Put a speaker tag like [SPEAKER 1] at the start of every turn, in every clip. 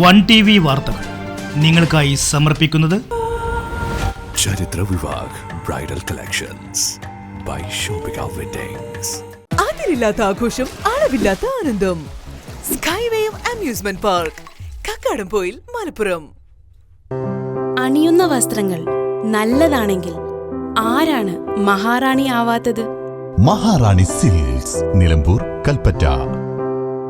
[SPEAKER 1] One T V വാർത്തകൾ നിങ്ങൾക്കായി സമർപ്പിക്കുന്നത്
[SPEAKER 2] Charithra Vivah bridal collections by Shoppika weddings
[SPEAKER 3] അതിരില്ലാത്ത ആഘോഷം അളവില്ലാത്ത ആനന്ദം. Skywave amusement park Kakkadampoyil Malappuram.
[SPEAKER 4] അണിയുന്ന വസ്ത്രങ്ങൾ നല്ലതാണെങ്കിൽ ആരാണ് മഹാറാണി ആവാത്തത്?
[SPEAKER 5] Maharani silks Nilambur Kalpetta.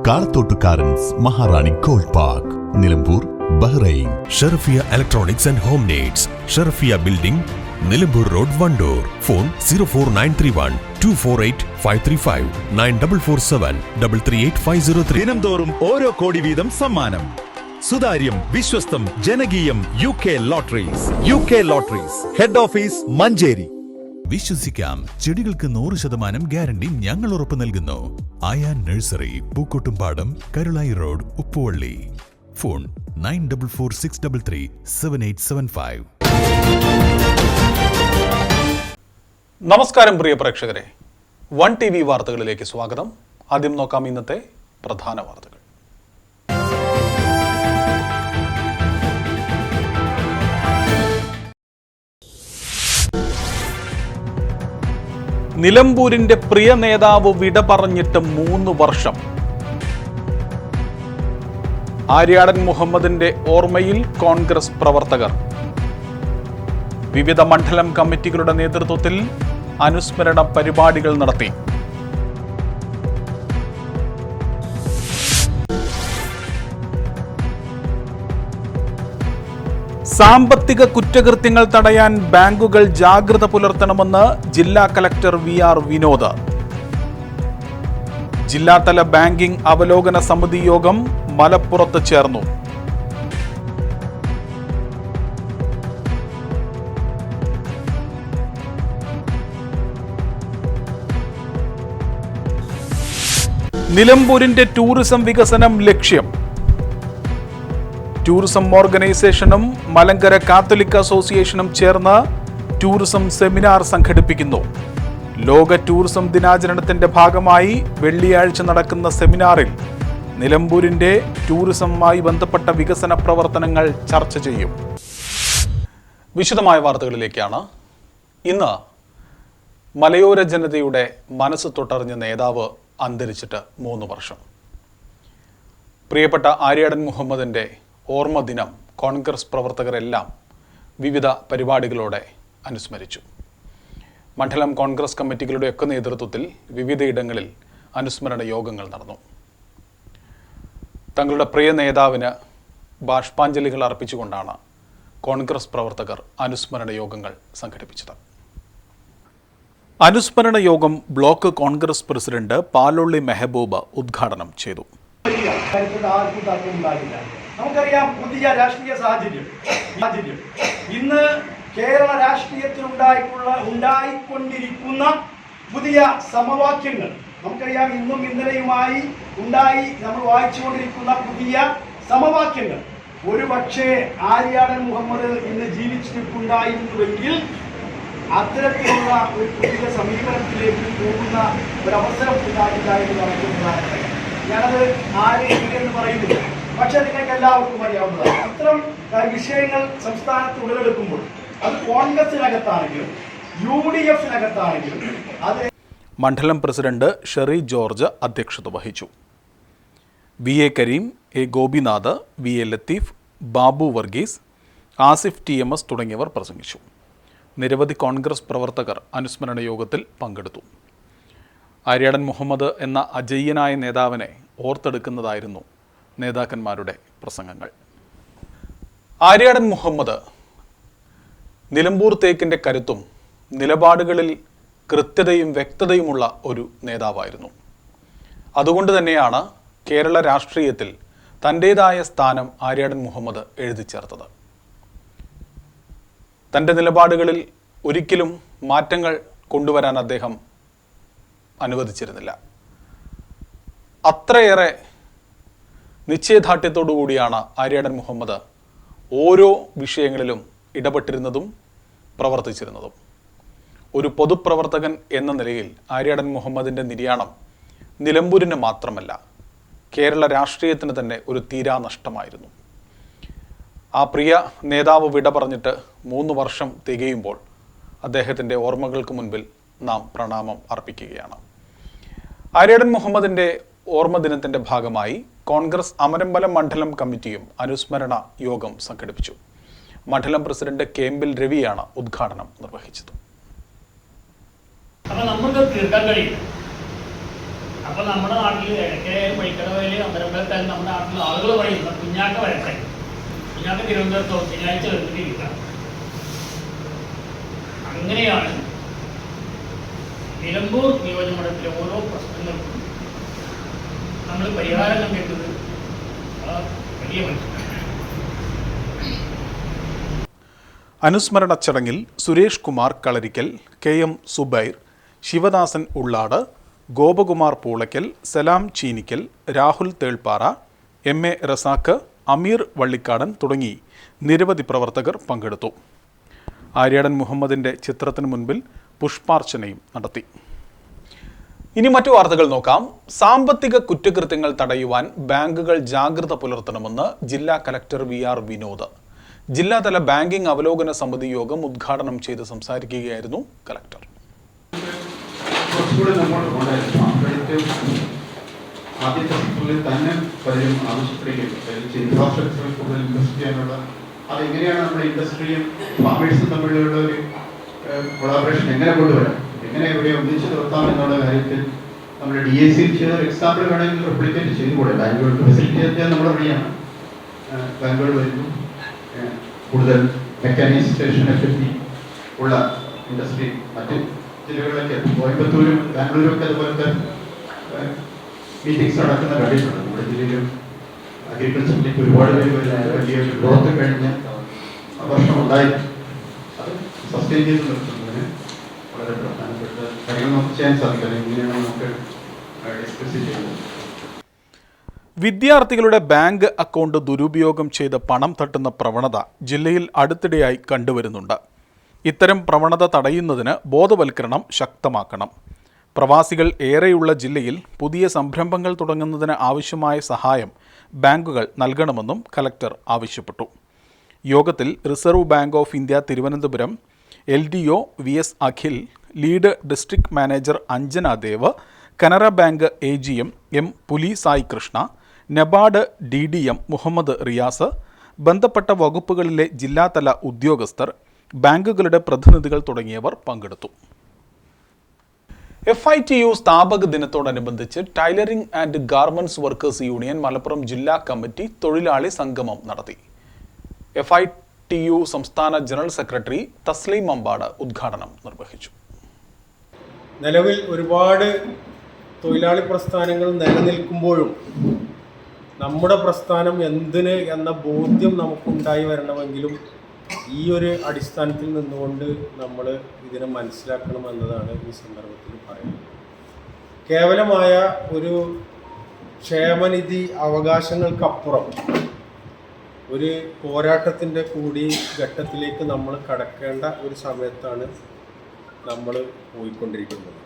[SPEAKER 5] കാളത്തോട്ടുകാരൻസ് Maharani gold park Nilambur Bahrain.
[SPEAKER 2] Sherfiya electronics and home needs Sherfiya building Nilambur road Wandoor. Phone zero four nine three one two four eight five three five nine double four seven double three eight five zero three
[SPEAKER 6] ദിനം തോറും ഓരോ കോടി വീതം സമ്മാനം. സുതാര്യം വിശ്വസ്തം ജനകീയം U K lotteries U K lotteries head office Manjeri.
[SPEAKER 5] വിശ്വസിക്കാം. ചെടികൾക്ക് നൂറ് ശതമാനം ഗ്യാരണ്ടി ഞങ്ങൾ ഉറപ്പു നൽകുന്നു. Ayaan nursery Pookkottumpadam Karulai road Uppuvally. Phone nine double four six double three seven eight seven five.
[SPEAKER 7] നമസ്കാരം പ്രിയ പ്രേക്ഷകരെ. വൺ ടി വി വാർത്തകളിലേക്ക് സ്വാഗതം. ആദ്യം നോക്കാം ഇന്നത്തെ പ്രധാന വാർത്തകൾ. നിലമ്പൂരിന്റെ പ്രിയ നേതാവ് വിട പറഞ്ഞിട്ട് മൂന്ന് വർഷം. ആര്യാടൻ മുഹമ്മദിന്റെ ഓർമ്മയിൽ കോൺഗ്രസ് പ്രവർത്തകർ. വിവിധ മണ്ഡലം കമ്മിറ്റികളുടെ നേതൃത്വത്തിൽ അനുസ്മരണ പരിപാടികൾ നടത്തി. സാമ്പത്തിക കുറ്റകൃത്യങ്ങൾ തടയാൻ ബാങ്കുകൾ ജാഗ്രത പുലർത്തണമെന്ന് ജില്ലാ കലക്ടർ വി ആർ വിനോദ്. ജില്ലാതല ബാങ്കിംഗ് അവലോകന സമിതി യോഗം മലപ്പുറത്ത് ചേർന്നു. നിലമ്പൂരിന്റെ ടൂറിസം വികസനം ലക്ഷ്യം. ടൂറിസം ഓർഗനൈസേഷനും മലങ്കര കാത്തലിക് അസോസിയേഷനും ചേർന്ന് ടൂറിസം സെമിനാർ സംഘടിപ്പിക്കുന്നു. ലോക ടൂറിസം ദിനാചരണത്തിന്റെ ഭാഗമായി വെള്ളിയാഴ്ച നടക്കുന്ന സെമിനാറിൽ നിലമ്പൂരിന്റെ ടൂറിസവുമായി ബന്ധപ്പെട്ട വികസന പ്രവർത്തനങ്ങൾ ചർച്ച ചെയ്യും. വിശദമായ വാർത്തകളിലേക്കാണ്. ഇന്ന് മലയോര ജനതയുടെ മനസ്സ് തൊട്ടറിഞ്ഞ നേതാവ് അന്തരിച്ചിട്ട് മൂന്ന് വർഷം. പ്രിയപ്പെട്ട ആര്യാടൻ മുഹമ്മദിന്റെ ഓർമ്മ ദിനം കോൺഗ്രസ് പ്രവർത്തകരെല്ലാം വിവിധ പരിപാടികളോടെ അനുസ്മരിച്ചു. മണ്ഡലം കോൺഗ്രസ് കമ്മിറ്റികളുടെയൊക്കെ നേതൃത്വത്തിൽ വിവിധയിടങ്ങളിൽ അനുസ്മരണ യോഗങ്ങൾ നടന്നു. തങ്ങളുടെ പ്രിയ നേതാവിന് ബാഷ്പാഞ്ജലികൾ അർപ്പിച്ചുകൊണ്ടാണ് കോൺഗ്രസ് പ്രവർത്തകർ അനുസ്മരണ യോഗങ്ങൾ സംഘടിപ്പിച്ചത്. അനുസ്മരണ യോഗം block congress president Palolli Mehaboob ഉദ്ഘാടനം ചെയ്തു.
[SPEAKER 8] നമുക്കറിയാം പുതിയ രാഷ്ട്രീയ സാഹചര്യം. സാഹചര്യം. ഇന്ന് കേരള രാഷ്ട്രീയത്തിൽ ഉണ്ടായിട്ടുള്ള ഉണ്ടായിക്കൊണ്ടിരിക്കുന്ന പുതിയ സമവാക്യങ്ങൾ. നമുക്കറിയാം ഇന്നും ഇന്നലെയുമായി ഉണ്ടായി നമ്മൾ വായിച്ചുകൊണ്ടിരിക്കുന്ന പുതിയ സമവാക്യങ്ങൾ. ഒരു പക്ഷേ ആര്യാടൻ മുഹമ്മദ് ഇന്ന് ജീവിച്ചിട്ടുണ്ടായിരുന്നുവെങ്കിൽ അത്തരത്തിലുള്ള ഒരു പുതിയ സമീപനത്തിലേക്ക് പോകുന്ന ഒരു അവസരം ഉണ്ടാകില്ല എന്ന് നമുക്ക് പ്രധാനമായി ഞാനത് ആരെയും എന്ന് പറയുന്നില്ല. പക്ഷെ നിങ്ങൾക്ക് എല്ലാവർക്കും അറിയാവുന്നതാണ് അത്തരം വിഷയങ്ങൾ സംസ്ഥാനത്ത് ഉടലെടുക്കുമ്പോൾ അത് കോൺഗ്രസിനകത്താണെങ്കിലും യു ഡി എഫിനകത്താണെങ്കിലും അത്
[SPEAKER 7] മണ്ഡലം പ്രസിഡന്റ് ഷെറി ജോർജ് അധ്യക്ഷത വഹിച്ചു. V A Kareem A Gopinath V A Latheef Babu Varghese Asif T M S തുടങ്ങിയവർ പ്രസംഗിച്ചു. നിരവധി കോൺഗ്രസ് പ്രവർത്തകർ അനുസ്മരണ യോഗത്തിൽ പങ്കെടുത്തു. ആര്യാടൻ മുഹമ്മദ് എന്ന അജയ്യനായ നേതാവിനെ ഓർത്തെടുക്കുന്നതായിരുന്നു നേതാക്കന്മാരുടെ പ്രസംഗങ്ങൾ. ആര്യാടൻ മുഹമ്മദ് നിലമ്പൂർ തേക്കിന്റെ കരുത്തും നിലപാടുകളിൽ കൃത്യതയും വ്യക്തതയുമുള്ള ഒരു നേതാവായിരുന്നു. അതുകൊണ്ട് തന്നെയാണ് കേരള രാഷ്ട്രീയത്തിൽ തന്റേതായ സ്ഥാനം ആര്യാടൻ മുഹമ്മദ് എഴുതി ചേർത്തത്. തന്റെ നിലപാടുകളിൽ ഒരിക്കലും മാറ്റങ്ങൾ കൊണ്ടുവരാൻ അദ്ദേഹം അനുവദിച്ചിരുന്നില്ല. അത്രയേറെ നിശ്ചയദാർഢ്യത്തോടു കൂടിയാണ് ആര്യാടൻ മുഹമ്മദ് ഓരോ വിഷയങ്ങളിലും ഇടപെട്ടിരുന്നതും പ്രവർത്തിച്ചിരുന്നതും. ഒരു പൊതുപ്രവർത്തകൻ എന്ന നിലയിൽ ആര്യാടൻ മുഹമ്മദിന്റെ നിര്യാണം നിലമ്പൂരിന് മാത്രമല്ല കേരള രാഷ്ട്രീയത്തിന് തന്നെ ഒരു തീരാനഷ്ടമായിരുന്നു ആ പ്രിയ നേതാവ് വിട പറഞ്ഞിട്ട് മൂന്ന് വർഷം തികയുമ്പോൾ അദ്ദേഹത്തിന്റെ ഓർമ്മകൾക്ക് മുൻപിൽ നാം പ്രണാമം അർപ്പിക്കുകയാണ്. ആര്യാടൻ മുഹമ്മദിന്റെ ഓർമ്മ ദിനത്തിന്റെ ഭാഗമായി കോൺഗ്രസ് അമരമ്പലം മണ്ഡലം കമ്മിറ്റിയും അനുസ്മരണ യോഗം സംഘടിപ്പിച്ചു. മണ്ഡലം പ്രസിഡന്റ് കേമ്പിൽ രവിയാണ് ഉദ്ഘാടനം നിർവഹിച്ചത്.
[SPEAKER 9] അപ്പൊ നമുക്ക് തീർക്കാൻ കഴിയും. അപ്പൊ നമ്മുടെ നാട്ടിൽ ഇടയ്ക്ക് വൈക്കടവയിൽ അമ്പലമ്പലത്തായാലും നമ്മുടെ നാട്ടിൽ ആളുകൾ പറയുന്നത് കുഞ്ഞാക്ക വരട്ടെ. കുഞ്ഞാക്ക തിരുവനന്തപുരത്തോ ശനിയാഴ്ച വരുന്നിരിക്കാം അങ്ങനെയാണ് നിലമ്പൂർ നിയോജകമണ്ഡലത്തിലെ ഓരോ പ്രശ്നങ്ങൾക്കും നമ്മൾ പരിഹാരം കണ്ടെത്തുന്നത് വലിയ മനസ്സിലാണ്
[SPEAKER 7] അനുസ്മരണ ചടങ്ങിൽ Suresh Kumar Kalarikkal K M Zubair Sivadasan Ullad Gopakumar Poolakkal Salam Cheenikkal Rahul Thelppara M A Razak Ameer Vallikkadan തുടങ്ങി നിരവധി പ്രവർത്തകർ പങ്കെടുത്തു. ആര്യാടൻ മുഹമ്മദിന്റെ ചിത്രത്തിന് മുൻപിൽ പുഷ്പാർച്ചനയും നടത്തി. ഇനി മറ്റു വാർത്തകൾ നോക്കാം. സാമ്പത്തിക കുറ്റകൃത്യങ്ങൾ തടയുവാൻ ബാങ്കുകൾ ജാഗ്രത പുലർത്തണമെന്ന് ജില്ലാ കലക്ടർ വി ആർ വിനോദ്. ജില്ലാതല ബാങ്കിംഗ് അവലോകന സമിതി യോഗം ഉദ്ഘാടനം ചെയ്ത് സംസാരിക്കുകയായിരുന്നു കലക്ടർ.
[SPEAKER 10] തന്നെ ഇൻഫ്രാസ്ട്രക്ചറിൽ കൂടുതൽ ഇൻവെസ്റ്റ് ചെയ്യാനുള്ള അതെങ്ങനെയാണ് നമ്മുടെ ഇൻഡസ്ട്രിയും ഫാമേഴ്സും തമ്മിലുള്ള ഒരു കൊളാബറേഷൻ എങ്ങനെ കൊണ്ടുവരാം? എങ്ങനെ ഇവിടെ ഒന്നിച്ചു നിർത്താം എന്നുള്ള കാര്യത്തിൽ നമ്മൾ ഡി എസ് സിയിൽ ചെയ്ത എക്സാമ്പിൾ വേണമെങ്കിൽ റെപ്ലിക്കേറ്റ് ചെയ്തുകൂടെ ബാങ്കുകൾക്ക് ഫെസിലിറ്റി എത്തിയാൽ നമ്മുടെ വഴിയാണ് ബാങ്കുകൾ വരുന്നു. കൂടുതൽ മെക്കാനൈസേഷനെ പറ്റി ഉള്ള ഇൻഡസ്ട്രി മറ്റ് ജില്ലകളിലൊക്കെ കോയമ്പത്തൂരും ബാംഗ്ലൂരും ഒക്കെ അതുപോലത്തെ മീറ്റിംഗ്സ് നടക്കുന്ന കണ്ടിട്ടുണ്ട്. നമ്മുടെ ജില്ലയിലും അഗ്രികൾച്ചറിലേക്ക് ഒരുപാട് പേര് വലിയ ഗ്രോത്ത് കഴിഞ്ഞ വർഷം ഉണ്ടായി. അത് സസ്റ്റെയിൻ ചെയ്ത് നിർത്തുന്നതിന് വളരെ പ്രധാനപ്പെട്ട
[SPEAKER 7] വിദ്യാർത്ഥികളുടെ ബാങ്ക് അക്കൗണ്ട് ദുരുപയോഗം ചെയ്ത് പണം തട്ടുന്ന പ്രവണത ജില്ലയിൽ അടുത്തിടെയായി കണ്ടുവരുന്നുണ്ട്. ഇത്തരം പ്രവണത തടയുന്നതിന് ബോധവൽക്കരണം ശക്തമാക്കണം. പ്രവാസികൾ ഏറെയുള്ള ജില്ലയിൽ പുതിയ സംരംഭങ്ങൾ തുടങ്ങുന്നതിന് ആവശ്യമായ സഹായം ബാങ്കുകൾ നൽകണമെന്നും കലക്ടർ ആവശ്യപ്പെട്ടു. യോഗത്തിൽ reserve bank of India Thiruvananthapuram L D O V S Akhil lead district manager Anjana Dev Canara bank A G M M Puli Sai Krishna NABARD D D M Muhammad Riyas ബന്ധപ്പെട്ട വകുപ്പുകളിലെ ജില്ലാതല ഉദ്യോഗസ്ഥർ ബാങ്കുകളുടെ പ്രതിനിധികൾ തുടങ്ങിയവർ പങ്കെടുത്തു. F I T U സ്ഥാപക ദിനത്തോടനുബന്ധിച്ച് tailoring and garments workers union Malappuram ജില്ലാ കമ്മിറ്റി തൊഴിലാളി സംഗമം നടത്തി. എഫ് ഐ ടി യു സംസ്ഥാന ജനറൽ സെക്രട്ടറി തസ്ലീം അമ്പാട് ഉദ്ഘാടനം നിർവഹിച്ചു.
[SPEAKER 11] നിലവിൽ ഒരുപാട് തൊഴിലാളി പ്രസ്ഥാനങ്ങൾ നിലനിൽക്കുമ്പോഴും നമ്മുടെ പ്രസ്ഥാനം എന്തിന് എന്ന ബോധ്യം നമുക്കുണ്ടായി വരണമെങ്കിലും ഈ ഒരു അടിസ്ഥാനത്തിൽ നിന്നുകൊണ്ട് നമ്മൾ ഇതിനെ മനസ്സിലാക്കണം എന്നതാണ് ഈ സന്ദർഭത്തിൽ പറയുന്നത്. കേവലമായ ഒരു ക്ഷേമനിധി അവകാശങ്ങൾക്കപ്പുറം ഒരു പോരാട്ടത്തിന്റെ കൂടി ഘട്ടത്തിലേക്ക് നമ്മൾ കടക്കേണ്ട ഒരു സമയത്താണ് നമ്മൾ പോയിക്കൊണ്ടിരിക്കുന്നത്.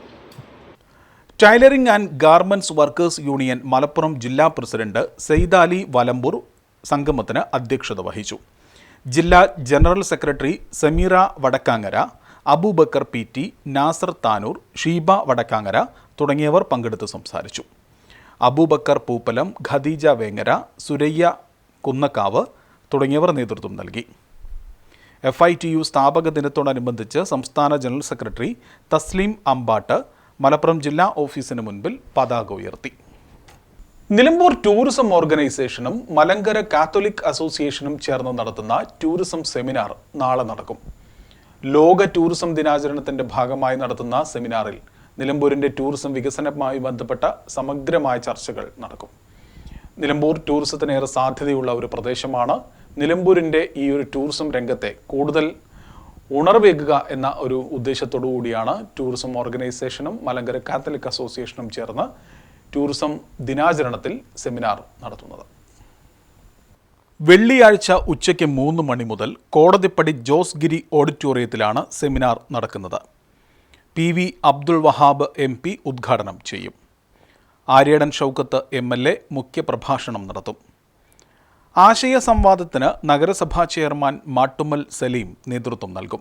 [SPEAKER 7] Tailoring and garments workers union Malappuram ജില്ലാ പ്രസിഡന്റ് സെയ്ദാലി വലമ്പൂർ സംഗമത്തിന് അധ്യക്ഷത വഹിച്ചു. ജില്ലാ general secretary Sameera Vadakkangara Abubakar P T Nasar Tanur Sheeba Vadakkangara തുടങ്ങിയവർ പങ്കെടുത്ത് സംസാരിച്ചു. അബൂബക്കർ പൂപ്പലം ഖദീജ വേങ്ങര സുരയ്യ കുന്നക്കാവ് തുടങ്ങിയവർ നേതൃത്വം നൽകി. എഫ് ഐ ടി യു സ്ഥാപക ദിനത്തോടനുബന്ധിച്ച് സംസ്ഥാന ജനറൽ സെക്രട്ടറി തസ്ലീം അമ്പാട്ട് മലപ്പുറം ജില്ലാ ഓഫീസിന് മുൻപിൽ പതാക ഉയർത്തി. നിലമ്പൂർ ടൂറിസം ഓർഗനൈസേഷനും മലങ്കര കാത്തോലിക് അസോസിയേഷനും ചേർന്ന് നടത്തുന്ന ടൂറിസം സെമിനാർ നാളെ നടക്കും. ലോക ടൂറിസം ദിനാചരണത്തിന്റെ ഭാഗമായി നടത്തുന്ന സെമിനാറിൽ നിലമ്പൂരിന്റെ ടൂറിസം വികസനവുമായി ബന്ധപ്പെട്ട സമഗ്രമായ ചർച്ചകൾ നടക്കും. നിലമ്പൂർ ടൂറിസത്തിനേറെ സാധ്യതയുള്ള ഒരു പ്രദേശമാണ്. നിലമ്പൂരിന്റെ ഈ ഒരു ടൂറിസം രംഗത്തെ കൂടുതൽ ഉണർവേകുക എന്ന ഒരു ഉദ്ദേശത്തോടു കൂടിയാണ് ടൂറിസം ഓർഗനൈസേഷനും മലങ്കര കാത്തലിക് അസോസിയേഷനും ചേർന്ന് ടൂറിസം ദിനാചരണത്തിൽ സെമിനാർ നടത്തുന്നത്. വെള്ളിയാഴ്ച ഉച്ചയ്ക്ക് മൂന്ന് മണി മുതൽ കോടതിപ്പടി ജോസ് ഗിരി ഓഡിറ്റോറിയത്തിലാണ് സെമിനാർ നടക്കുന്നത്. P V Abdul Wahab M P ഉദ്ഘാടനം ചെയ്യും. Aryadan Shoukath M L A മുഖ്യപ്രഭാഷണം നടത്തും. ആശയ സംവാദത്തിന് നഗരസഭാ ചെയർമാൻ മാട്ടുമ്മൽ സലീം നേതൃത്വം നൽകും.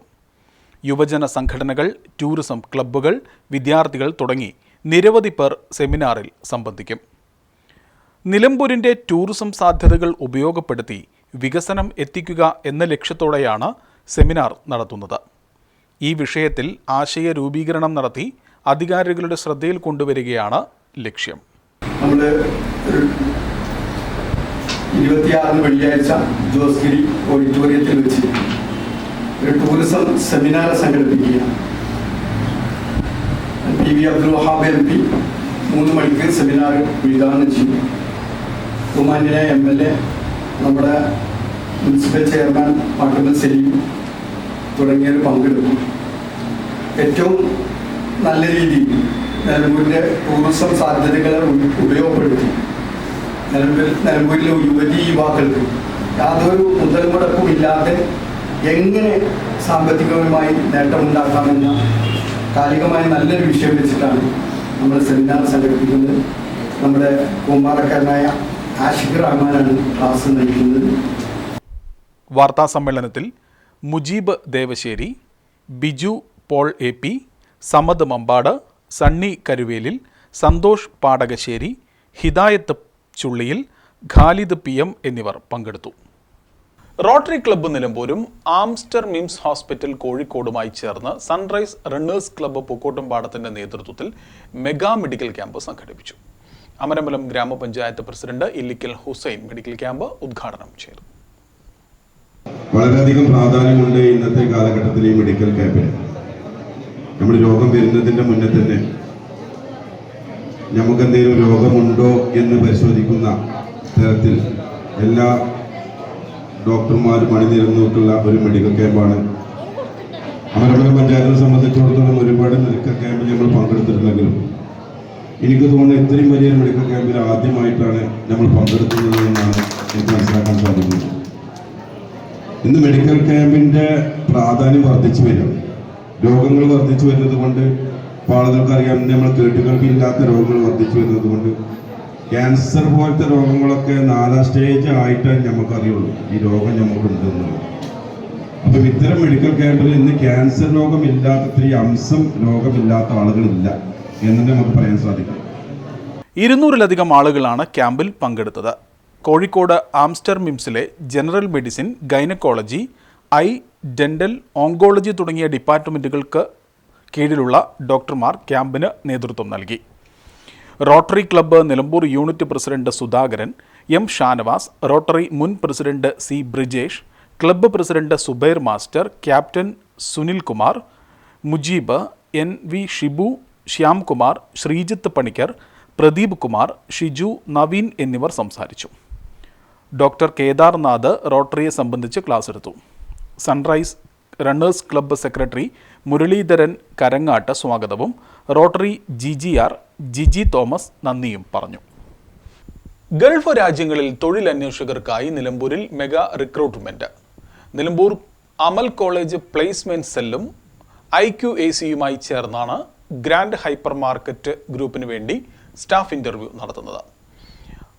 [SPEAKER 7] യുവജന സംഘടനകൾ ടൂറിസം ക്ലബ്ബുകൾ വിദ്യാർത്ഥികൾ തുടങ്ങി നിരവധി പേർ സെമിനാറിൽ സംബന്ധിക്കും. നിലമ്പൂരിന്റെ ടൂറിസം സാധ്യതകൾ ഉപയോഗപ്പെടുത്തി വികസനം എത്തിക്കുക എന്ന ലക്ഷ്യത്തോടെയാണ് സെമിനാർ നടത്തുന്നത്. ഈ വിഷയത്തിൽ ആശയ രൂപീകരണം നടത്തി അധികാരികളുടെ ശ്രദ്ധയിൽ കൊണ്ടുവരികയാണ് ലക്ഷ്യം.
[SPEAKER 8] ഇരുപത്തിയാറിന് വെള്ളിയാഴ്ച ജോസ്ഗിരി ഓഡിറ്റോറിയത്തിൽ വെച്ച് ഒരു tourism seminar സംഘടിപ്പിക്കുകയാണ്. P V Abdul Wahab M P മൂന്ന് മണിക്ക് സെമിനാർ ഉദ്ഘാടനം ചെയ്യും. ബഹുമാന്യനായ എം എൽ എ നമ്മുടെ മുനിസിപ്പൽ ചെയർമാൻ പാട്ടുമൽ സലീം തുടങ്ങിയവർ പങ്കെടുക്കും. ഏറ്റവും നല്ല രീതിയിൽ നിലമ്പൂരിന്റെ ടൂറിസം സാധ്യതകളെ ഉപയോഗപ്പെടുത്തി. നിലമ്പൂർ നിലമ്പൂരിലെ യുവതി യുവാക്കൾക്ക് യാതൊരു മുതൽ മുടക്കും ഇല്ലാതെ എങ്ങനെ സാമ്പത്തികമായി നേട്ടമുണ്ടാക്കാമെന്ന കാലികമായ നല്ലൊരു വിഷയം വെച്ചിട്ടാണ് നമ്മൾ സെമിനാർ സംഘടിപ്പിക്കുന്നത്. നമ്മുടെ കുമാരക്കാരനായ ആഷിഖ് റഹ്മാനാണ് ക്ലാസ് നയിക്കുന്നത്.
[SPEAKER 7] വാർത്താ സമ്മേളനത്തിൽ Mujeeb Devasseri Biju Paul A P Samad Mambad Sunny Karuvelil Santhosh Padakassery Hidayath Chulliyil Khalid P M എന്നിവർ പങ്കെടുത്തു. റോട്ടറി ക്ലബ്ബ് നിലമ്പൂരും ആംസ്റ്റർ മിംസ് ഹോസ്പിറ്റൽ കോഴിക്കോടുമായി ചേർന്ന് സൺറൈസ് റണ്ണേഴ്സ് ക്ലബ്ബ് പൂക്കോട്ടുംപാടത്തിന്റെ നേതൃത്വത്തിൽ മെഗാ മെഡിക്കൽ ക്യാമ്പ് സംഘടിപ്പിച്ചു. Amarambalam grama panchayat president Illikkal Hussain medical camp ഉദ്ഘാടനം ചെയ്തു.
[SPEAKER 12] വളരെയധികം പ്രാധാന്യമുണ്ട് ഇന്നത്തെ കാലഘട്ടത്തിലെ മെഡിക്കൽ ക്യാമ്പിന്. നമ്മൾ രോഗം വരുന്നതിന്റെ മുന്നേ തന്നെ നമുക്ക് എന്തെങ്കിലും രോഗമുണ്ടോ എന്ന് പരിശോധിക്കുന്ന തരത്തിൽ എല്ലാ ഡോക്ടർമാരും അണിനിരന്നിട്ടുള്ള ഒരു മെഡിക്കൽ ക്യാമ്പാണ് അമരമ്പലം പഞ്ചായത്തിനെ സംബന്ധിച്ചിടത്തോളം ഒരുപാട് മെഡിക്കൽ ക്യാമ്പിൽ നമ്മൾ പങ്കെടുത്തിട്ടുണ്ടെങ്കിലും എനിക്ക് തോന്നുന്നു ഇത്രയും വലിയ മെഡിക്കൽ ക്യാമ്പിൽ ആദ്യമായിട്ടാണ് നമ്മൾ പങ്കെടുക്കുന്നത് എന്നാണ് എനിക്ക് മനസ്സിലാക്കാൻ സാധിക്കുന്നത്. ഇന്ന് മെഡിക്കൽ ക്യാമ്പിന്റെ പ്രാധാന്യം വർദ്ധിച്ചു വരും. രോഗങ്ങൾ വർദ്ധിച്ചു വരുന്നത് കൊണ്ട് ഇപ്പോൾ അറിയാം നമ്മൾ നമ്മൾ കേട്ടുകൾക്കില്ലാത്ത രോഗങ്ങൾ വർദ്ധിച്ചു വരുന്നത് കൊണ്ട് ക്യാൻസർ പോലത്തെ രോഗങ്ങളൊക്കെ നാലാം സ്റ്റേജ് ആയിട്ടേ നമുക്കറിയുള്ളൂ. ഈ രോഗം നമുക്കുണ്ടെന്നുള്ളത്. അപ്പം ഇത്തരം മെഡിക്കൽ ക്യാമ്പിൽ ഇന്ന് ക്യാൻസർ രോഗമില്ലാത്ത ഈ അംശം രോഗമില്ലാത്ത ആളുകളില്ല എന്ന് നമുക്ക് പറയാൻ സാധിക്കും.
[SPEAKER 7] ഇരുന്നൂറിലധികം ആളുകളാണ് ക്യാമ്പിൽ പങ്കെടുത്തത്. Kozhikode Aster മിംസിലെ general medicine gynaecology eye dental oncology തുടങ്ങിയ ഡിപ്പാർട്ട്മെന്റുകൾക്ക് കീഴിലുള്ള ഡോക്ടർമാർ ക്യാമ്പിന് നേതൃത്വം നൽകി. Rotary club Nilambur unit president Sudhakaran M Shanavas rotary മുൻ president C Brijesh club president Subair master captain Sunil Kumar Mujeeb N V Shibu Shyamkumar Sreejith Panicker Pradeep Kumar Shiju Naveen എന്നിവർ സംസാരിച്ചു. ഡോക്ടർ കേദാർനാഥ് റോട്ടറിയെ സംബന്ധിച്ച് class എടുത്തു. Sunrise runners club secretary Muraleedharan Karangatt സ്വാഗതവും. Rotary G G R Giji Thomas നന്ദിയും പറഞ്ഞു. Gulf രാജ്യങ്ങളിൽ തൊഴിലന്വേഷകർക്കായി നിലമ്പൂരിൽ mega recruitment Nilambur Amal college placement സെല്ലും ഐ ക്യു എ സിയുമായി ചേർന്നാണ് ഗ്രാൻഡ് ഹൈപ്പർ മാർക്കറ്റ് ഗ്രൂപ്പിന് വേണ്ടി സ്റ്റാഫ് ഇന്റർവ്യൂ നടത്തുന്നത്.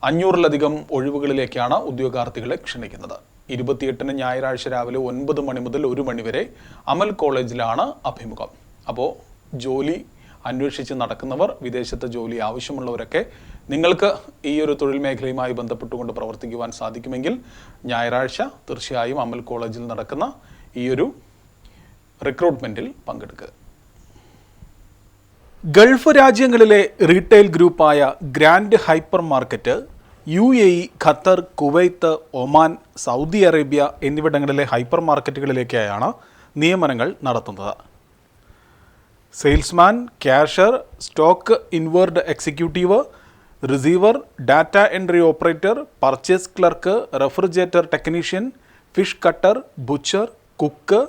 [SPEAKER 7] അഞ്ഞൂറിലധികം ഒഴിവുകളിലേക്കാണ് ഉദ്യോഗാർത്ഥികളെ ക്ഷണിക്കുന്നത്. ഇരുപത്തിയെട്ടിന് ഞായറാഴ്ച രാവിലെ ഒൻപത് മണി മുതൽ ഒരു മണി വരെ അമൽ കോളേജിലാണ് അഭിമുഖം. അപ്പോൾ ജോലി അന്വേഷിച്ച് നടക്കുന്നവർ വിദേശത്ത് ജോലി ആവശ്യമുള്ളവരൊക്കെ നിങ്ങൾക്ക് ഈ ഒരു തൊഴിൽ മേഖലയുമായി ബന്ധപ്പെട്ടുകൊണ്ട് പ്രവർത്തിക്കുവാൻ സാധിക്കുമെങ്കിൽ ഞായറാഴ്ച തീർച്ചയായും അമൽ കോളേജിൽ നടക്കുന്ന ഈ ഒരു പങ്കെടുക്കുക. ഗൾഫ് രാജ്യങ്ങളിലെ retail ഗ്രൂപ്പായ grand hyper market U A E Qatar Kuwait Oman Saudi Arabia എന്നിവിടങ്ങളിലെ ഹൈപ്പർ മാർക്കറ്റുകളിലേക്കായാണ് നിയമനങ്ങൾ നടത്തുന്നത്. Salesman cashier stock inward executive receiver data entry operator purchase clerk refrigerator technician fish cutter butcher cook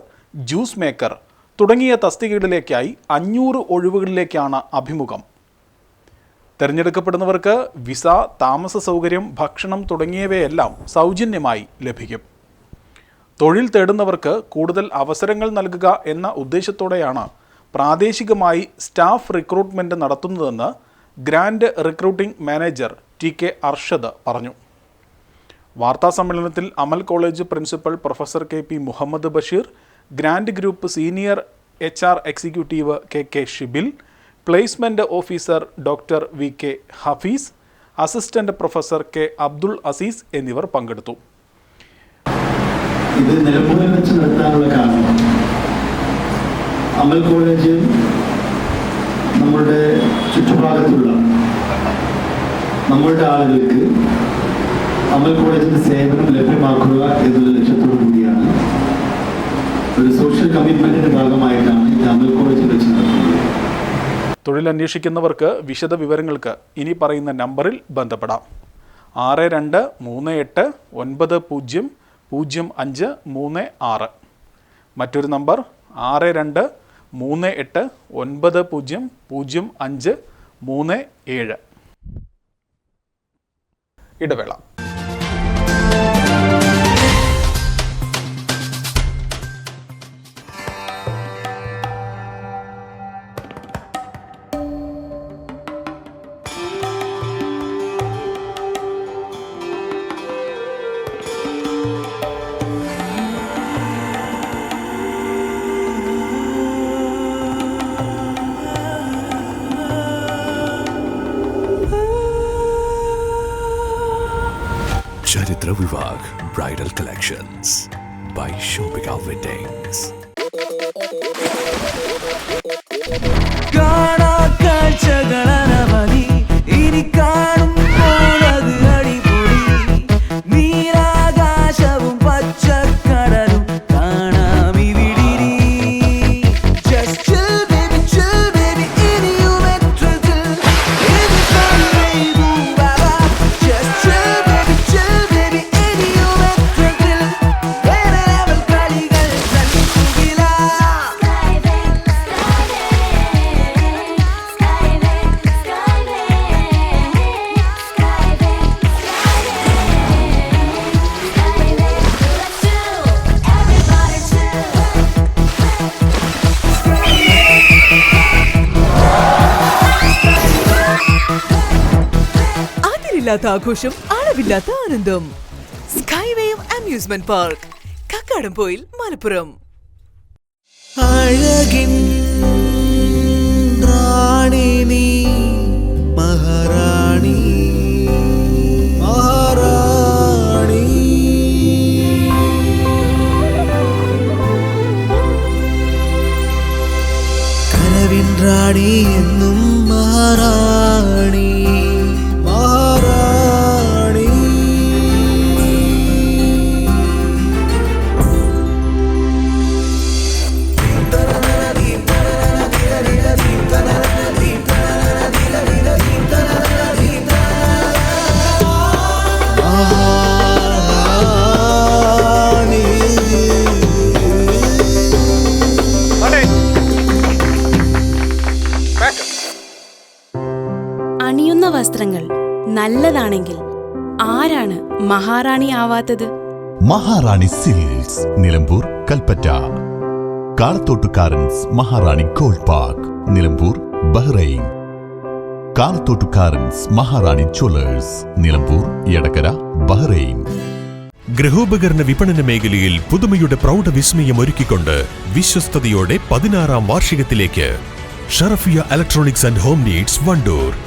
[SPEAKER 7] juice maker തുടങ്ങിയ തസ്തികകളിലേക്കായി അഞ്ഞൂറ് ഒഴിവുകളിലേക്കാണ് അഭിമുഖം. തിരഞ്ഞെടുക്കപ്പെടുന്നവർക്ക് visa താമസ സൗകര്യം ഭക്ഷണം തുടങ്ങിയവയെല്ലാം സൗജന്യമായി ലഭിക്കും. തൊഴിൽ തേടുന്നവർക്ക് കൂടുതൽ അവസരങ്ങൾ നൽകുക എന്ന ഉദ്ദേശത്തോടെയാണ് പ്രാദേശികമായി സ്റ്റാഫ് റിക്രൂട്ട്മെന്റ് നടത്തുന്നതെന്ന് grand recruiting manager T K Arshad പറഞ്ഞു. വാർത്താ സമ്മേളനത്തിൽ Amal college principal professor K P Muhammad Basheer grand group senior H R executive K K Shibil placement officer doctor V K Hafees assistant professor K Abdul Azeez എന്നിവർ പങ്കെടുത്തു.
[SPEAKER 13] ഇത് നിലമ്പൂരിൽ വെച്ച് കാരണം. അമൽ college നമ്മളുടെ ചുറ്റുഭാഗത്തുള്ള നമ്മളുടെ ആളുകൾക്ക് അമൽ കോളേജിന്റെ സേവനം ലഭ്യമാക്കുക എന്നുള്ള ലക്ഷ്യത്തോടു കൂടിയാണ് ഒരു സോഷ്യൽ കമ്മിറ്റ്മെന്റിന്റെ ഭാഗമായിട്ടാണ് ഇത് അമൽ കോളേജിൽ വെച്ച് നടത്തുന്നത്.
[SPEAKER 7] തൊഴിലന്വേഷിക്കുന്നവർക്ക് വിശദ വിവരങ്ങൾക്ക് ഇനി പറയുന്ന നമ്പറിൽ ബന്ധപ്പെടാം. ആറ് രണ്ട് മൂന്ന് എട്ട് ഒൻപത് പൂജ്യം പൂജ്യം അഞ്ച് മൂന്ന് ആറ്. മറ്റൊരു നമ്പർ ആറ് രണ്ട് മൂന്ന് എട്ട് ഒൻപത് പൂജ്യം പൂജ്യം അഞ്ച് മൂന്ന് ഏഴ്. ഇടവേള.
[SPEAKER 14] Charithra Vivah bridal collections by Shoppika weddings
[SPEAKER 3] അതിരില്ലാത്ത ആഘോഷം അളവില്ലാത്ത ആനന്ദം. സ്കൈവേയും അമ്യൂസ്മെന്റ് പാർക്ക് കക്കാടംപോയിൽ മലപ്പുറം.
[SPEAKER 15] അഴകിൻ റാണി നീ മഹാറാണി മഹാറാണി. കനവിൻ റാണി എന്നും മഹാറാണി. മഹാറാണി
[SPEAKER 4] ആവാത്തത്?
[SPEAKER 14] Maharani silks Nilambur Kalpetta. കാളത്തോട്ടുകാരൻസ് Maharani gold park Nilambur Bahrain. കാളത്തോട്ടുകാരൻസ് Maharani jewellers Nilambur Edakkara Bahrain.
[SPEAKER 2] ഗൃഹോപകരണ വിപണന മേഖലയിൽ പുതുമയുടെ പ്രൗഢ വിസ്മയം ഒരുക്കിക്കൊണ്ട് വിശ്വസ്തയോടെ പതിനാറാം വാർഷികത്തിലേക്ക്. Sharafiya electronics and home needs Wandoor.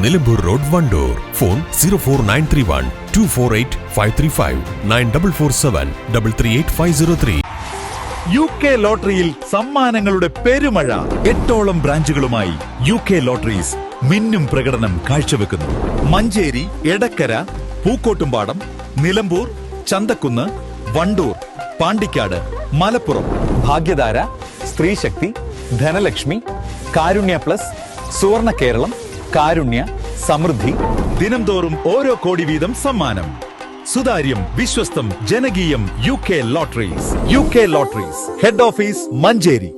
[SPEAKER 2] Nilambur road Wandoor. Phone zero four nine three one two four eight five three five nine double four seven double three eight five zero three
[SPEAKER 6] U K ലോട്ടറിയിൽ സമ്മാനങ്ങളുടെ പെരുമഴ. എട്ടോളം ബ്രാഞ്ചുകളുമായി U K lotteries മിന്നും പ്രകടനം കാഴ്ചവെക്കുന്നു. Manjeri Edakkara Pookkottumpadam Nilambur Chanthakkunnu Wandoor Pandikkad Malappuram.
[SPEAKER 16] Bhagyadhara സ്ത്രീശക്തി Dhanalekshmi Karunya plus Suvarna Keralam Karunya Samrudhi
[SPEAKER 6] ദിനംതോറും ഓരോ കോടി വീതം സമ്മാനം. സുതാര്യം വിശ്വസ്തം ജനകീയം U K lotteries. U K lotteries. Head office Manjeri.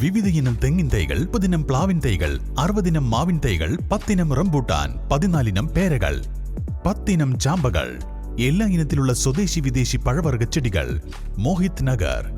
[SPEAKER 5] വിവിധയിനം തെങ്ങിൻ തൈകൾ പതിനം പ്ലാവിൻ തൈകൾ അറുപതിനം മാവിൻ തൈകൾ പത്തിനം റംബൂട്ടാൻ പതിനാലിനം പേരകൾ പത്തിനം ചാമ്പകൾ എല്ലാ ഇനത്തിലുള്ള സ്വദേശി വിദേശി പഴവർഗ ചെടികൾ. Mohit Nagar.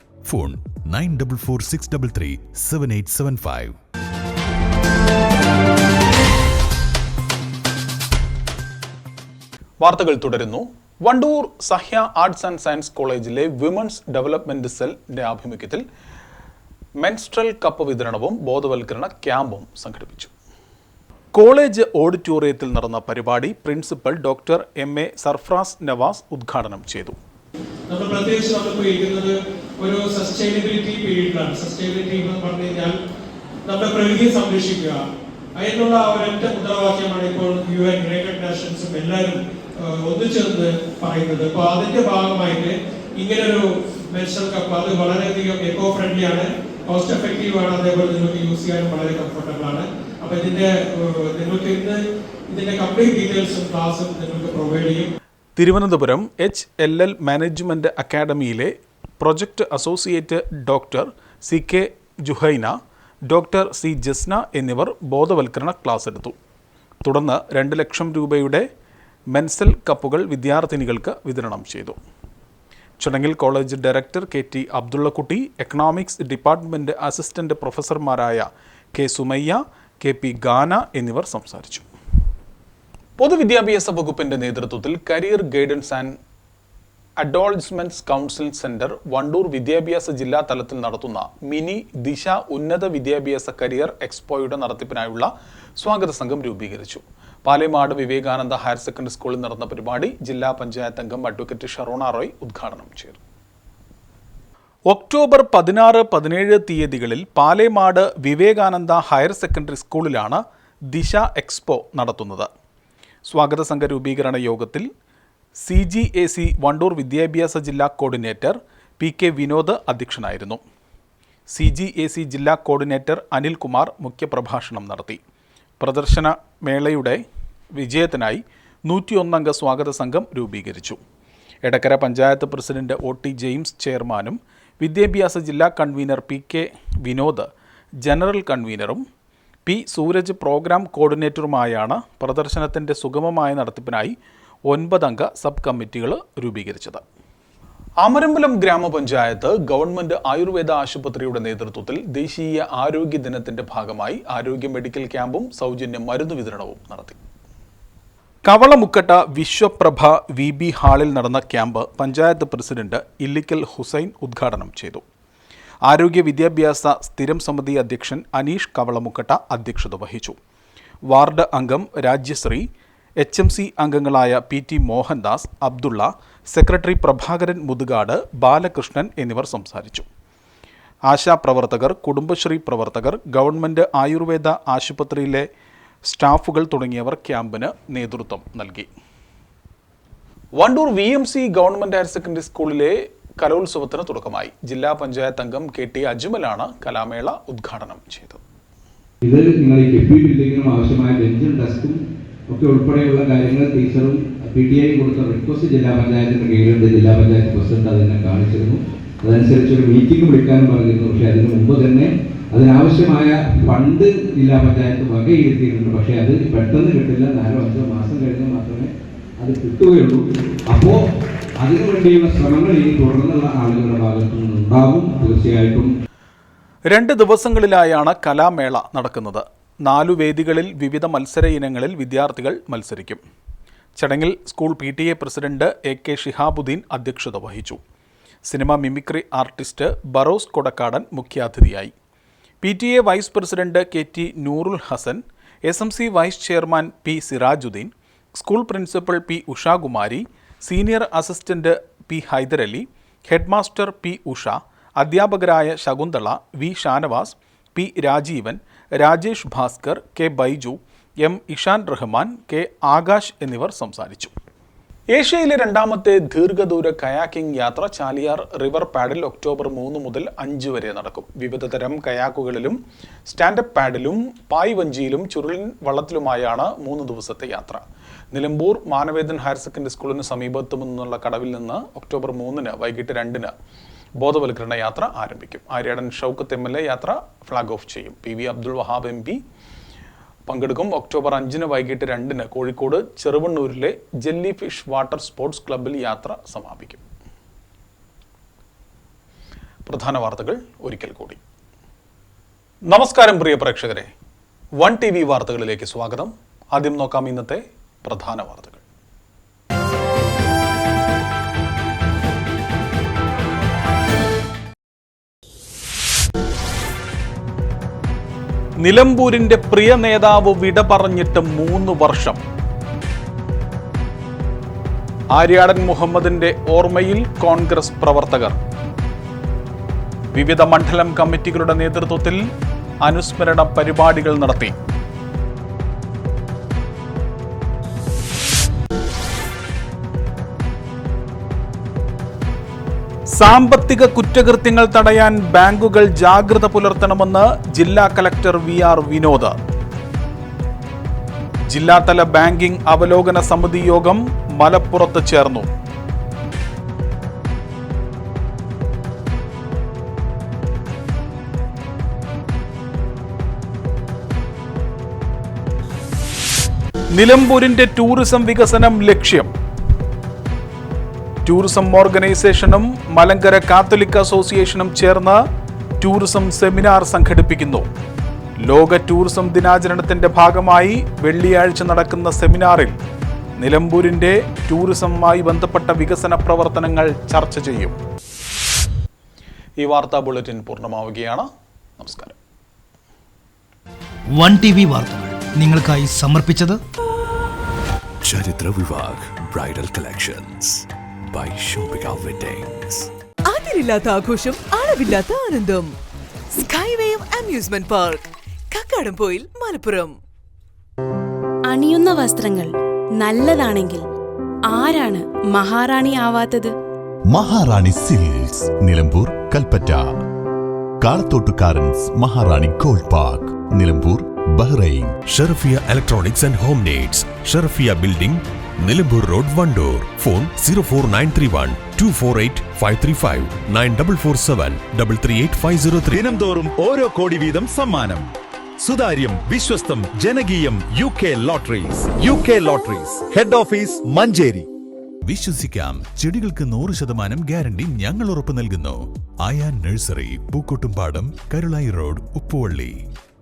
[SPEAKER 5] Phone nine double four six double three seven eight seven five.
[SPEAKER 7] വാർത്തകൾ തുടരുന്നു. Wandoor Sahya arts and science കോളേജിലെ വിമൻസ് ഡെവലപ്മെന്റ് സെല്ലിന്റെ ആഭിമുഖ്യത്തിൽ മെൻസ്ട്രൽ കപ്പ് വിതരണവും ബോധവൽക്കരണ ക്യാമ്പും സംഘടിപ്പിച്ചു. കോളേജ് ഓഡിറ്റോറിയത്തിൽ നടന്ന പരിപാടി principal doctor M A Sarfraz Navas ഉദ്ഘാടനം ചെയ്തു.
[SPEAKER 17] നമ്മൾ പ്രത്യേകിച്ച് നമ്മളിപ്പോൾ ഇരിക്കുന്നത് ഒരു സസ്റ്റൈനബിലിറ്റി പീരീഡിലാണ് സസ്റ്റൈനബിലിറ്റി എന്ന് പറഞ്ഞു കഴിഞ്ഞാൽ നമ്മുടെ പ്രകൃതിയെ സംരക്ഷിക്കുക. അതിനുള്ള ഒരൊറ്റ മുദ്രാവാക്യമാണ് ഇപ്പോൾ യു എൻ യുണൈറ്റഡ് നാഷൻസും എല്ലാവരും ഒന്നിച്ചെന്ന് പറയുന്നത്. അപ്പോൾ അതിന്റെ ഭാഗമായിട്ട് ഇങ്ങനൊരു മെൻഷൻ കപ്പ് അത് വളരെയധികം എക്കോ ഫ്രണ്ട്ലി ആണ്. കോസ്റ്റ് എഫക്റ്റീവ് ആണ്. അതേപോലെ നിങ്ങൾക്ക് യൂസ് ചെയ്യാനും വളരെ കംഫർട്ടബിൾ ആണ്. അപ്പൊ ഇതിന്റെ നിങ്ങൾക്ക് ഇന്ന് ഇതിന്റെ കംപ്ലീറ്റ് ഡീറ്റെയിൽസും ക്ലാസ്സും നിങ്ങൾക്ക് പ്രൊവൈഡ് ചെയ്യും.
[SPEAKER 7] Thiruvananthapuram H L L management അക്കാഡമിയിലെ project associate doctor C K Juhaina doctor C Jasna എന്നിവർ ബോധവൽക്കരണ ക്ലാസ് എടുത്തു. തുടർന്ന് രണ്ട് ലക്ഷം രൂപയുടെ മെൻസൽ കപ്പുകൾ വിദ്യാർത്ഥിനികൾക്ക് വിതരണം ചെയ്തു. ചടങ്ങിൽ college director K T Abdullakutty economics department assistant പ്രൊഫസർമാരായ K Sumayya K P Gana എന്നിവർ സംസാരിച്ചു. പൊതുവിദ്യാഭ്യാസ വകുപ്പിന്റെ നേതൃത്വത്തിൽ career guidance and adolescents council centre Wandoor വിദ്യാഭ്യാസ ജില്ലാ തലത്തിൽ നടത്തുന്ന മിനി ദിശ ഉന്നത വിദ്യാഭ്യാസ കരിയർ എക്സ്പോയുടെ നടത്തിപ്പിനായുള്ള സ്വാഗത സംഘം രൂപീകരിച്ചു. പാലേമാട് വിവേകാനന്ദ ഹയർ സെക്കൻഡറി സ്കൂളിൽ നടന്ന പരിപാടി ജില്ലാ പഞ്ചായത്ത് അംഗം അഡ്വക്കേറ്റ് ഷറോണ റോയ് ഉദ്ഘാടനം ചെയ്തു. ഒക്ടോബർ പതിനാറ് പതിനേഴ് തീയതികളിൽ പാലേമാട് വിവേകാനന്ദ ഹയർ സെക്കൻഡറി സ്കൂളിലാണ് ദിശ എക്സ്പോ നടത്തുന്നത്. സ്വാഗത സംഘ രൂപീകരണ യോഗത്തിൽ C G A C Wandoor വിദ്യാഭ്യാസ ജില്ലാ കോർഡിനേറ്റർ പി കെ വിനോദ് അധ്യക്ഷനായിരുന്നു. സി ജി എ സി ജില്ലാ കോർഡിനേറ്റർ അനിൽകുമാർ മുഖ്യപ്രഭാഷണം നടത്തി. പ്രദർശന മേളയുടെ വിജയത്തിനായി നൂറ്റിയൊന്നംഗ സ്വാഗത സംഘം രൂപീകരിച്ചു. Edakkara panchayat president O T James ചെയർമാനും വിദ്യാഭ്യാസ ജില്ലാ convener P K Vinod general കൺവീനറും P Sooraj programme കോർഡിനേറ്ററുമായാണ് പ്രദർശനത്തിന്റെ സുഗമമായ നടത്തിപ്പിനായി ഒൻപതംഗ സബ് കമ്മിറ്റികൾ രൂപീകരിച്ചത്. അമരമ്പലം ഗ്രാമപഞ്ചായത്ത് ഗവൺമെന്റ് ആയുർവേദ ആശുപത്രിയുടെ നേതൃത്വത്തിൽ ദേശീയ ആരോഗ്യ ദിനത്തിന്റെ ഭാഗമായി ആരോഗ്യ മെഡിക്കൽ ക്യാമ്പും സൗജന്യ മരുന്ന് വിതരണവും നടത്തി. കവളമുക്കട്ട വിശ്വപ്രഭ വി ബി ഹാളിൽ നടന്ന ക്യാമ്പ് പഞ്ചായത്ത് പ്രസിഡന്റ് ഇല്ലിക്കൽ ഹുസൈൻ ഉദ്ഘാടനം ചെയ്തു. ആരോഗ്യ വിദ്യാഭ്യാസ സ്ഥിരം സമിതി അധ്യക്ഷൻ അനീഷ് കവളമുക്കട്ട അധ്യക്ഷത വഹിച്ചു. വാർഡ് അംഗം രാജ്യശ്രീ എച്ച് എം സി അംഗങ്ങളായ P T Mohandas Abdulla secretary Prabhakaran Muthukad Balakrishnan എന്നിവർ സംസാരിച്ചു. ആശാപ്രവർത്തകർ കുടുംബശ്രീ പ്രവർത്തകർ ഗവൺമെന്റ് ആയുർവേദ ആശുപത്രിയിലെ സ്റ്റാഫുകൾ തുടങ്ങിയവർ ക്യാമ്പിന് നേതൃത്വം നൽകി. Wandoor V M C government higher secondary സ്കൂളിലെ കലോത്സവത്തിന് തുടക്കമായി. ജില്ലാ പഞ്ചായത്ത് അംഗം കെ ടി അജ്മലാണ് കലാമേള ഉദ്ഘാടനം ചെയ്തത്
[SPEAKER 18] ഇത് നിങ്ങൾ ഈ ആവശ്യമായ ബെഞ്ചും ഡെസ്കും ഒക്കെ ഉൾപ്പെടെയുള്ള കാര്യങ്ങൾ ടീച്ചറും പി ടി ഐ കൊടുത്ത റിക്വസ്റ്റ് ജില്ലാ പഞ്ചായത്തിന്റെ കീഴിലുണ്ട്. ജില്ലാ പഞ്ചായത്ത് പ്രസിഡന്റ് അതിനെ കാണിച്ചിരുന്നു. അതനുസരിച്ച് ഒരു മീറ്റിംഗ് വിളിക്കാനും പറഞ്ഞിരുന്നു. പക്ഷേ അതിന് മുമ്പ് തന്നെ അതിനാവശ്യമായ ഫണ്ട് ജില്ലാ പഞ്ചായത്ത് വകയിരുത്തിയിട്ടുണ്ട്. പക്ഷേ അത് പെട്ടെന്ന് കിട്ടില്ല. നാലോ അഞ്ചോ മാസം കഴിഞ്ഞ് മാത്രമേ അത് കിട്ടുകയുള്ളൂ. അപ്പോൾ അതിനു വേണ്ടിയുള്ള ശ്രമങ്ങൾ ഇനി തുടർന്നുള്ള ആളുകളുടെ ഭാഗത്തു നിന്നുണ്ടാകും. തീർച്ചയായിട്ടും.
[SPEAKER 7] രണ്ട് ദിവസങ്ങളിലായാണ് കലാമേള നടക്കുന്നത്. നാലു വേദികളിൽ വിവിധ മത്സര ഇനങ്ങളിൽ വിദ്യാർത്ഥികൾ മത്സരിക്കും. ചടങ്ങിൽ school P T A president A K Shihabuddin അധ്യക്ഷത വഹിച്ചു. Cinema mimicry artist Baros Kodakkadan മുഖ്യാതിഥിയായി. P T A vice president K T Noorul Hasan S M C vice chairman P Sirajuddin school principal P Ushakumari senior assistant P Hyderali headmaster P Usha അധ്യാപകരായ Shakuntala V Shanavas P Rajeevan Rajesh Bhaskar K Baiju M Ishan Rahman K Akash എന്നിവർ സംസാരിച്ചു. ഏഷ്യയിലെ രണ്ടാമത്തെ ദീർഘദൂര kayaking യാത്ര Chaliyar river പാഡിൽ October മൂന്ന് മുതൽ അഞ്ച് വരെ നടക്കും. വിവിധ തരം കയാക്കുകളിലും സ്റ്റാൻഡപ്പ് പാഡിലും പായ് വഞ്ചിയിലും ചുരുളിൻ വള്ളത്തിലുമായാണ് മൂന്ന് ദിവസത്തെ യാത്ര. നിലമ്പൂർ മാനവേദൻ ഹയർ സെക്കൻഡറി സ്കൂളിന് സമീപത്തു നിന്നുള്ള കടവിൽ നിന്ന് ഒക്ടോബർ മൂന്നിന് വൈകിട്ട് രണ്ടിന് ബോധവൽക്കരണ യാത്ര ആരംഭിക്കും. Aryadan Shoukath M L A യാത്ര ഫ്ലാഗ് ഓഫ് ചെയ്യും. P V Abdul Wahab M P പങ്കെടുക്കും. ഒക്ടോബർ അഞ്ചിന് വൈകിട്ട് രണ്ടിന് കോഴിക്കോട് ചെറുവണ്ണൂരിലെ ജെല്ലി ഫിഷ് വാട്ടർ സ്പോർട്സ് ക്ലബ്ബിൽ യാത്ര സമാപിക്കും. പ്രധാന വാർത്തകൾ ഒരിക്കൽ കൂടി. നമസ്കാരം പ്രിയ പ്രേക്ഷകരെ. വൺ ടി വി വാർത്തകളിലേക്ക് സ്വാഗതം. ആദ്യം നോക്കാം ഇന്നത്തെ പ്രധാന വാർത്തകൾ. നിലമ്പൂരിന്റെ പ്രിയ നേതാവ് വിട പറഞ്ഞിട്ട് മൂന്ന് വർഷം. ആര്യാടൻ മുഹമ്മദിന്റെ ഓർമ്മയിൽ കോൺഗ്രസ് പ്രവർത്തകർ. വിവിധ മണ്ഡലം കമ്മിറ്റികളുടെ നേതൃത്വത്തിൽ അനുസ്മരണ പരിപാടികൾ നടത്തി. സാമ്പത്തിക കുറ്റകൃത്യങ്ങൾ തടയാൻ ബാങ്കുകൾ ജാഗ്രത പുലർത്തണമെന്ന് ജില്ലാ കലക്ടർ വി ആർ വിനോദ്. ജില്ലാതല ബാങ്കിംഗ് അവലോകന സമിതി യോഗം മലപ്പുറത്ത് ചേർന്നു. നിലമ്പൂരിന്റെ ടൂറിസം വികസനം ലക്ഷ്യം. ടൂറിസം ഓർഗനൈസേഷനും മലങ്കര കാത്തലിക് അസോസിയേഷനും ചേർന്ന് ടൂറിസം സെമിനാർ സംഘടിപ്പിക്കുന്നു. ലോക ടൂറിസം ദിനാചരണത്തിന്റെ ഭാഗമായി വെള്ളിയാഴ്ച നടക്കുന്ന സെമിനാറിൽ നിലമ്പൂരിന്റെ ടൂറിസവുമായി ബന്ധപ്പെട്ട വികസന പ്രവർത്തനങ്ങൾ ചർച്ച ചെയ്യും. ഈ വാർത്താ ബുള്ളറ്റിൻ പൂർണമാവുകയാണ്. നമസ്കാരം.
[SPEAKER 1] വൺ ടി വി വാർത്തകൾ നിങ്ങൾക്കായി സമർപ്പിച്ചത്
[SPEAKER 2] Charithra Vivah bridal collections. By Shoppika weddings
[SPEAKER 3] അതിരില്ലാത്ത ആഘോഷം അളവില്ലാത്ത ആനന്ദം. സ്കൈവേയും അമ്യൂസ്മെന്റ് പാർക്ക് കക്കാടംപോയിൽ മലപ്പുറം.
[SPEAKER 4] അണിയുന്ന വസ്ത്രങ്ങൾ നല്ലതാണെങ്കിൽ ആരാണ് മഹാറാണി ആവാത്തത്?
[SPEAKER 5] Maharani silks Nilambur Kalpetta. കാളത്തോട്ടുകാരൻസ് Maharani gold park Nilambur Bahrain
[SPEAKER 2] Sharafiya electronics and home needs Sharafiya building Nilambur road Wandoor. Phone zero four nine three one two four eight five three five nine double four seven double three eight five zero three
[SPEAKER 6] ദിനംതോറും ഓരോ കോടി വീതം സമ്മാനം. സുതാര്യം വിശ്വസ്തം ജനകീയം U K lotteries U K lotteries head office Manjeri.
[SPEAKER 5] വിശ്വസിക്കാം. ചെടികൾക്ക് നൂറ് ശതമാനം ഗ്യാരണ്ടി ഞങ്ങൾ ഉറപ്പു നൽകുന്നു. Ayaan nursery Pookkottumpadam Karulai road Uppuvalli.